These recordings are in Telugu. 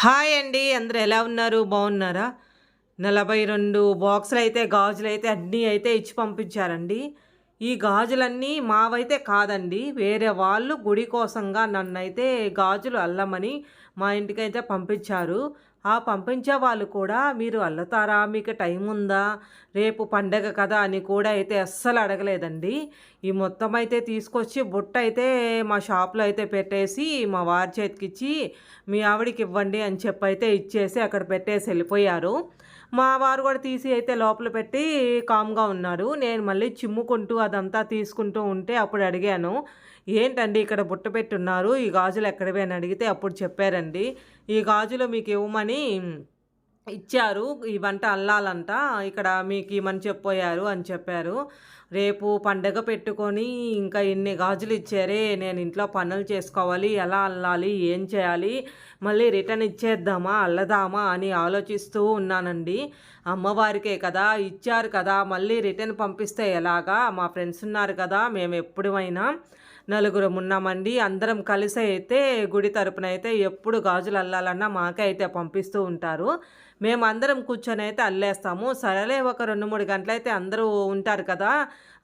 హాయ్ అండి అందరు ఎలా ఉన్నారు? బాగున్నారా? నలభై రెండు బాక్సులు అయితే గాజులు అయితే అన్నీ అయితే ఇచ్చి పంపించారండి. ఈ గాజులన్నీ మావైతే కాదండి వేరే వాళ్ళు గుడి కోసంగా నన్ను అయితే గాజులు అల్లమని మా ఇంటికైతే పంపించారు. ఆ పంపించే వాళ్ళు కూడా మీరు అల్లుతారా? మీకు టైం ఉందా? రేపు పండగ కదా అని కూడా అయితే అస్సలు అడగలేదండి. ఈ మొత్తం అయితే తీసుకొచ్చి బుట్ట అయితే మా షాప్లో అయితే పెట్టేసి మా వారి చేతికిచ్చి మీ ఆవిడకి ఇవ్వండి అని చెప్పి అయితే ఇచ్చేసి అక్కడ పెట్టేసి వెళ్ళిపోయారు. మా వారు కూడా తీసి అయితే లోపల పెట్టి కామ్గా ఉన్నారు. నేను మళ్ళీ చిమ్ముకుంటూ అదంతా తీసుకుంటూ ఉంటే అప్పుడు అడిగాను ఏంటండి ఇక్కడ బుట్ట పెట్టున్నారు? ఈ గాజులు ఎక్కడవే? అని అడిగితే అప్పుడు చెప్పారండి ఈ గాజులు మీకు ఇవ్వమని ఇచ్చారు. ఈ వంట అల్లాలంట. ఇక్కడ మీకు ఇవ్వమని చెప్పోయారు అని చెప్పారు. రేపు పండగ పెట్టుకొని ఇంకా ఇన్ని గాజులు ఇచ్చారే? నేను ఇంట్లో పనులు చేసుకోవాలి. ఎలా అల్లాలి? ఏం చేయాలి? మళ్ళీ రిటర్న్ ఇచ్చేద్దామా? అల్లదామా? అని ఆలోచిస్తూ ఉన్నానండి. అమ్మవారికే కదా. ఇచ్చారు కదా. మళ్ళీ రిటర్న్ పంపిస్తే ఎలాగా? మా ఫ్రెండ్స్ ఉన్నారు కదా. మేము ఎప్పుడైనా నలుగురం ఉన్నామండి. అందరం కలిసి అయితే గుడి తరపున అయితే ఎప్పుడు గాజులు అల్లాలన్నా మాకే అయితే పంపిస్తూ ఉంటారు. మేము అందరం కూర్చొని అయితే అల్లేస్తాము. సరేలే ఒక రెండు మూడు గంటలైతే అందరూ ఉంటారు కదా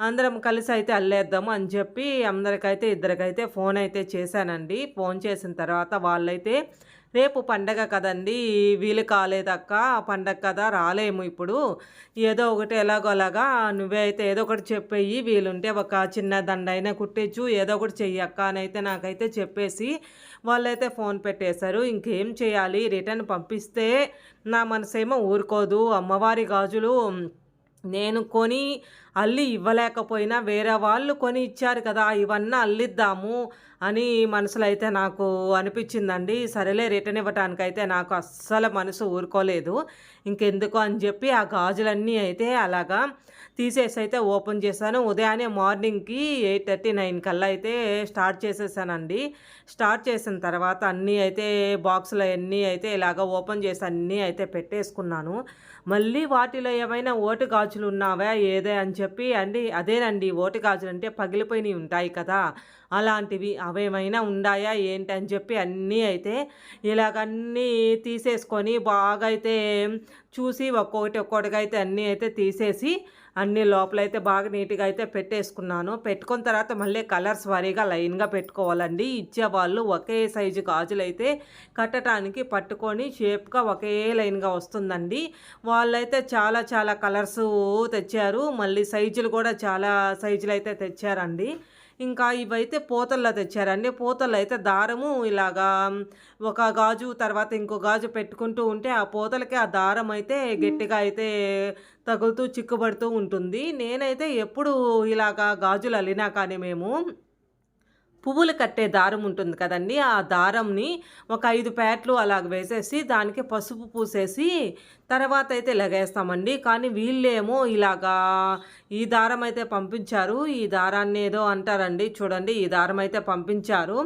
అందరం కలిసి అయితే అల్లేద్దాము అని చెప్పి అందరికైతే ఇద్దరికైతే ఫోన్ అయితే చేశానండి. ఫోన్ చేసిన తర్వాత వాళ్ళైతే రేపు పండగ కదండి వీలు కాలేదక్క పండగ కదా రాలేము ఇప్పుడు. ఏదో ఒకటి ఎలాగో అలాగా నువ్వే అయితే ఏదో ఒకటి చెప్పేయి వీలుంటే ఒక చిన్న దండ అయినా కుట్టించు ఏదో ఒకటి చెయ్యక్క అని అయితే నాకైతే చెప్పేసి వాళ్ళైతే ఫోన్ పెట్టేశారు. ఇంకేం చేయాలి రిటర్న్ పంపిస్తే నా మనసేమో ఊరుకోదు. అమ్మవారి గాజులు నేను కొని అల్లి ఇవ్వలేకపోయినా వేరే వాళ్ళు కొని ఇచ్చారు కదా ఇవన్నీ అల్లిద్దాము అని మనసులో అయితే నాకు అనిపించిందండి. సరేలే రిటర్న్ ఇవ్వటానికైతే నాకు అస్సలు మనసు ఊరుకోలేదు. ఇంకెందుకు అని చెప్పి ఆ గాజులన్నీ అయితే అలాగా తీసేసి అయితే ఓపెన్ చేశాను. ఉదయాన్నే మార్నింగ్కి ఎయిట్ థర్టీ నైన్ కల్లా అయితే స్టార్ట్ చేసేసానండి. స్టార్ట్ చేసిన తర్వాత అన్నీ అయితే బాక్సులు అన్నీ అయితే ఇలాగ ఓపెన్ చేసి అన్నీ అయితే పెట్టేసుకున్నాను. మళ్ళీ వాటిలో ఏమైనా ఓటు గాజులు ఉన్నావా? ఏదే అని చెప్పి అండి అదేనండి ఓటు అంటే పగిలిపోయినవి ఉంటాయి కదా అలాంటివి అవేమైనా ఉన్నాయా ఏంటి? అని చెప్పి అన్నీ అయితే ఇలాగన్నీ తీసేసుకొని బాగా అయితే చూసి ఒక్కొక్కటి ఒక్కొక్కటిగా అయితే అన్నీ అయితే తీసేసి అన్ని లోపలైతే బాగా నీట్గా అయితే పెట్టేసుకున్నాను. పెట్టుకున్న తర్వాత మళ్ళీ కలర్స్ వారీగా లైన్గా పెట్టుకోవాలండి. ఇచ్చేవాళ్ళు ఒకే సైజు గాజులు అయితే కట్టడానికి పట్టుకొని షేప్గా ఒకే లైన్గా వస్తుందండి. వాళ్ళైతే చాలా చాలా కలర్స్ తెచ్చారు. మళ్ళీ సైజులు కూడా చాలా సైజులు అయితే తెచ్చారండి. ఇంకా ఇవైతే పూతల్లో తెచ్చారండి పూతల్లో అయితే దారము ఇలాగా ఒక గాజు తర్వాత ఇంకో గాజు పెట్టుకుంటూ ఉంటే ఆ పూతలకి ఆ దారం అయితే గట్టిగా అయితే తగులుతూ చిక్కుబడుతూ ఉంటుంది. నేనైతే ఎప్పుడు ఇలాగా గాజులు అల్లినా కానీ మేము పువ్వులు కట్టే దారం ఉంటుంది కదండి. ఆ దారంని ఒక ఐదు ప్యాట్లు అలాగ వేసేసి దానికి పసుపు పూసేసి తర్వాత అయితే లగేస్తామండి. కానీ వీళ్ళేమో ఇలాగా ఈ దారం అయితే పంపించారు. ఈ దారాన్ని ఏదో అంటారండి. చూడండి ఈ దారం అయితే పంపించారు.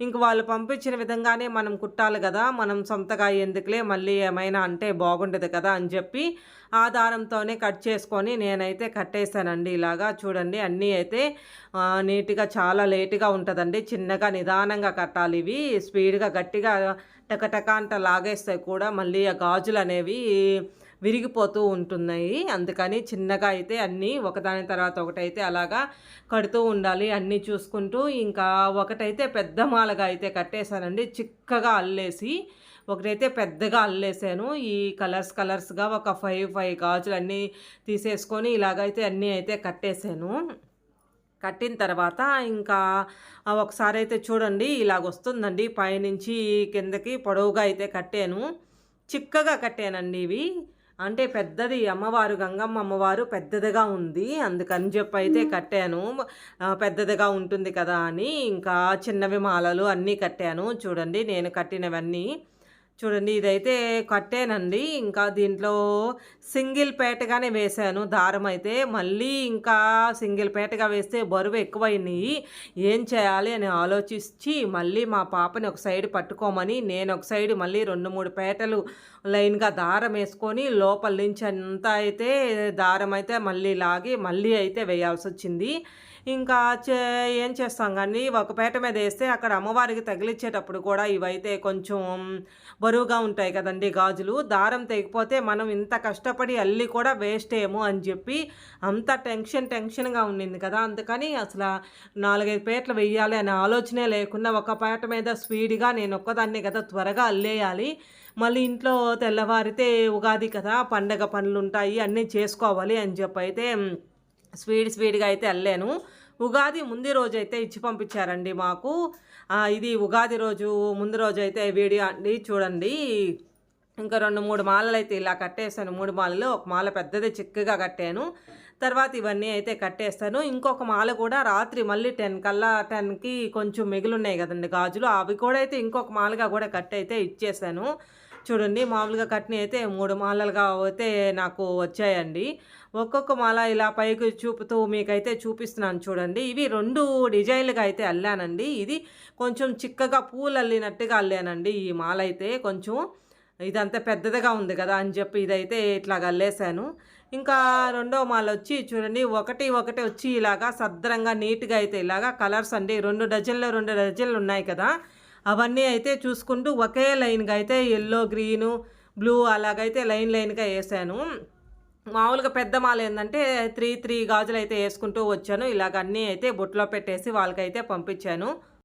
ఇంక వాళ్ళు పంపించిన విధంగానే మనం కుట్టాలి కదా. మనం సొంతగా ఎందుకులే మళ్ళీ ఏమైనా అంటే బాగుండదు కదా అని చెప్పి ఆ దారంతోనే కట్ చేసుకొని నేనైతే కట్టేశానండి. ఇలాగా చూడండి అన్నీ అయితే నీట్గా చాలా లేటుగా ఉంటుందండి. చిన్నగా నిదానంగా కట్టాలి ఇవి. స్పీడ్గా గట్టిగా టకటక అంట లాగేస్తే కూడా మళ్ళీ ఆ గాజులు అనేవి విరిగిపోతూ ఉంటున్నాయి. అందుకని చిన్నగా అయితే అన్నీ ఒకదాని తర్వాత ఒకటైతే అలాగా కడుతూ ఉండాలి. అన్నీ చూసుకుంటూ ఇంకా ఒకటైతే పెద్ద మాలగా అయితే కట్టేశానండి. చిక్కగా అల్లేసి ఒకటైతే పెద్దగా అల్లేసాను. ఈ కలర్స్ కలర్స్గా ఒక ఫైవ్ ఫైవ్ గాజులు అన్నీ తీసేసుకొని ఇలాగైతే అన్నీ అయితే కట్టేశాను కట్టిన తర్వాత ఇంకా ఒకసారి అయితే చూడండి ఇలాగ వస్తుందండి పైనుంచి కిందకి పొడవుగా అయితే కట్టాను. చిక్కగా కట్టానండి ఇవి. అంటే పెద్దది అమ్మవారు గంగమ్మ అమ్మవారు పెద్దదిగా ఉంది. అందుకని చెప్పి అయితే కట్టాను. పెద్దదిగా ఉంటుంది కదా అని. ఇంకా చిన్నవి మాలలు అన్నీ కట్టాను. చూడండి నేను కట్టినవన్నీ. చూడండి ఇదైతే కట్టేనండి. ఇంకా దీంట్లో సింగిల్ పేటగానే వేశాను. దారం అయితే మళ్ళీ ఇంకా సింగిల్ పేటగా వేస్తే బరువు ఎక్కువైనాయి. ఏం చేయాలి అని ఆలోచించి మళ్ళీ మా పాపని ఒక సైడ్ పట్టుకోమని నేను ఒక సైడ్ మళ్ళీ రెండు మూడు పేటలు లైన్గా దారం వేసుకొని లోపల నుంచి అంతా అయితే దారం అయితే మళ్ళీ లాగి మళ్ళీ అయితే వేయాల్సి వచ్చింది. ఇంకా చే ఏం చేస్తాం కానీ ఒక పేట మీద వేస్తే అక్కడ అమ్మవారికి తగిలిచ్చేటప్పుడు కూడా ఇవైతే కొంచెం బరువుగా ఉంటాయి కదండి గాజులు. దారం తెగిపోతే మనం ఇంత కష్టపడి అల్లి కూడా వేస్ట్ ఏమో అని చెప్పి అంత టెన్షన్ టెన్షన్గా ఉండింది కదా. అందుకని అసలు నాలుగైదు పేటలు వెయ్యాలి అనే ఆలోచనే లేకుండా ఒక పేట మీద స్పీడ్గా నేను ఒక్కదాన్ని కదా త్వరగా అల్లేయాలి. మళ్ళీ ఇంట్లో తెల్లవారితే ఉగాది కదా పండగ పనులు ఉంటాయి అన్నీ చేసుకోవాలి అని చెప్పి అయితే స్పీడ్ స్పీడ్గా అయితే అల్లాను. ఉగాది ముందు రోజు అయితే ఇచ్చి పంపించారండి మాకు. ఇది ఉగాది రోజు ముందు రోజు అయితే వీడియో అండి చూడండి. ఇంకా రెండు మూడు మాలలు అయితే ఇలా కట్టేసాను మూడు మాలలు ఒక మాల పెద్దది చిక్కగా కట్టాను. తర్వాత ఇవన్నీ అయితే కట్టేస్తాను. ఇంకొక మాల కూడా రాత్రి మళ్ళీ టెన్ కల్లా టెన్కి కొంచెం మిగిలిన్నాయి కదండి గాజులు. అవి కూడా అయితే ఇంకొక మాలగా కూడా కట్ అయితే ఇచ్చేసాను చూడండి మామూలుగా కట్ని అయితే మూడు మాలలుగా అయితే నాకు వచ్చాయండి. ఒక్కొక్క మాల ఇలా పైకి చూపుతూ మీకైతే చూపిస్తున్నాను చూడండి. ఇవి రెండు డిజైన్లుగా అయితే అల్లానండి. ఇది కొంచెం చిక్కగా పూలు అల్లినట్టుగా అల్లానండి ఈ మాల అయితే. కొంచెం ఇదంతా పెద్దదిగా ఉంది కదా అని చెప్పి ఇదైతే ఇట్లా అల్లేసాను ఇంకా రెండో మాల వచ్చి చూడండి ఒకటి ఒకటి వచ్చి ఇలాగా సద్రంగా నీట్గా అయితే ఇలాగా కలర్స్ అండి. రెండు డజన్లు రెండు డజన్లు ఉన్నాయి కదా. అవన్నీ అయితే చూసుకుంటూ ఒకే లైన్గా అయితే ఎల్లో గ్రీను బ్లూ అలాగైతే లైన్ లైన్గా వేసాను. మామూలుగా పెద్ద మాల ఏంటంటే త్రీ త్రీ గాజులు అయితే వేసుకుంటూ వచ్చాను. ఇలాగ అన్నీ అయితే బొట్లో పెట్టేసి వాళ్ళకైతే పంపించాను.